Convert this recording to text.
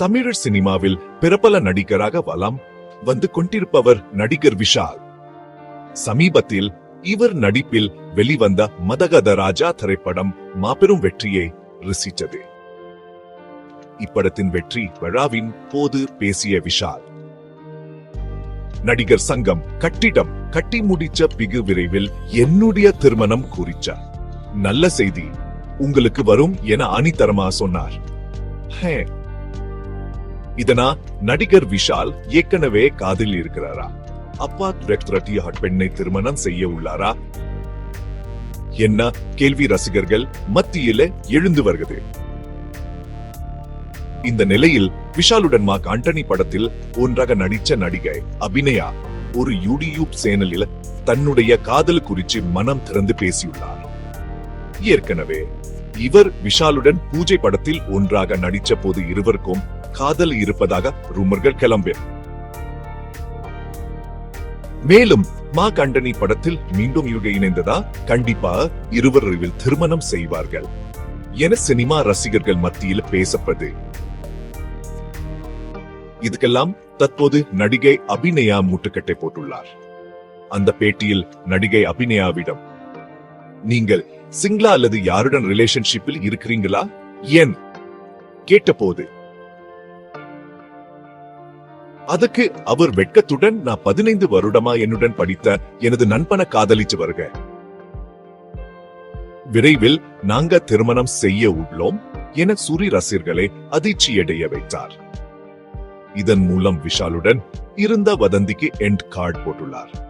தமிழர் சினிமாவில் பிரபல நடிகராக வலம் வந்து கொண்டிருப்பவர் நடிகர் விஷால். சமீபத்தில் இவர் நடிப்பில் வெளிவந்த மதகத ராஜா திரைப்படம் மாபெரும் வெற்றியை ரசித்தது. இப்படத்தின் வெற்றி விழாவின் போது பேசிய விஷால். நடிகர் சங்கம் கட்டிடம் கட்டி முடிச்ச பிகு விரைவில் என்னுடைய திருமணம் கூறிச்சார். நல்ல செய்தி. உங்களுக்கு வரும் என ஆணித்தரமா சொன்னார். ஹே. இதனா நடிகர் விஷால் ஏற்கனவே காதில் இருக்கிறாரா? அப்பா ரெக்ரட்டிய பெண்ணை திருமணம் செய்ய உள்ளாரா? என்ன கேள்வி ரசிகர்கள் மத்தியில எழுந்து வருகிறது இந்த நிலையில் விஷாலுடன் மாக் ஆண்டனி படத்தில் ஒன்றாக நடிச்ச நடிகை அபிநயா ஒரு யூடியூப் சேனலில் தன்னுடைய காதல் குறித்து மனம் திறந்து பேசியுள்ளார். ஏற்கனவே இவர் விஷாலுடன் பூஜை படத்தில் ஒன்றாக நடித்த போது இருவருக்கும் காதல் இருப்பதாக ரூமர்கள் கிளம்பின மேலும் மா கண்டனி படத்தில் மீண்டும் இவங்க இணைந்ததா? கண்டிப்பா இருவரில் திருமணம் செய்வார்கள். என சினிமா ரசிகர்கள் மத்தியில் பேசப்பது இதுக்கெல்லாம் தற்போது நடிகை அபிநயா மூட்டுக்கட்டை போட்டுள்ளார். அந்த பேட்டியில் நடிகை அபிநயாவிடம் நீங்கள் சிங்களா அல்லது யாருடன் ரிலேஷன்ஷிப்பில் இருக்கிறீங்களா? என் கேட்டபோது. அதுக்கு அவர் வெட்கத்துடன் நான் பதினைந்து வருடமா என்னுடன் படித்த எனது நண்பனை காதலிச்சு வருக. விரைவில் நாங்க திருமணம் செய்ய உள்ளோம் என சூரி ரசிகர்களை அதிர்ச்சியடைய வைத்தார். இதன் மூலம் விஷாலுடன் இருந்த வதந்திக்கு எண்ட் கார்டு போட்டுள்ளார்.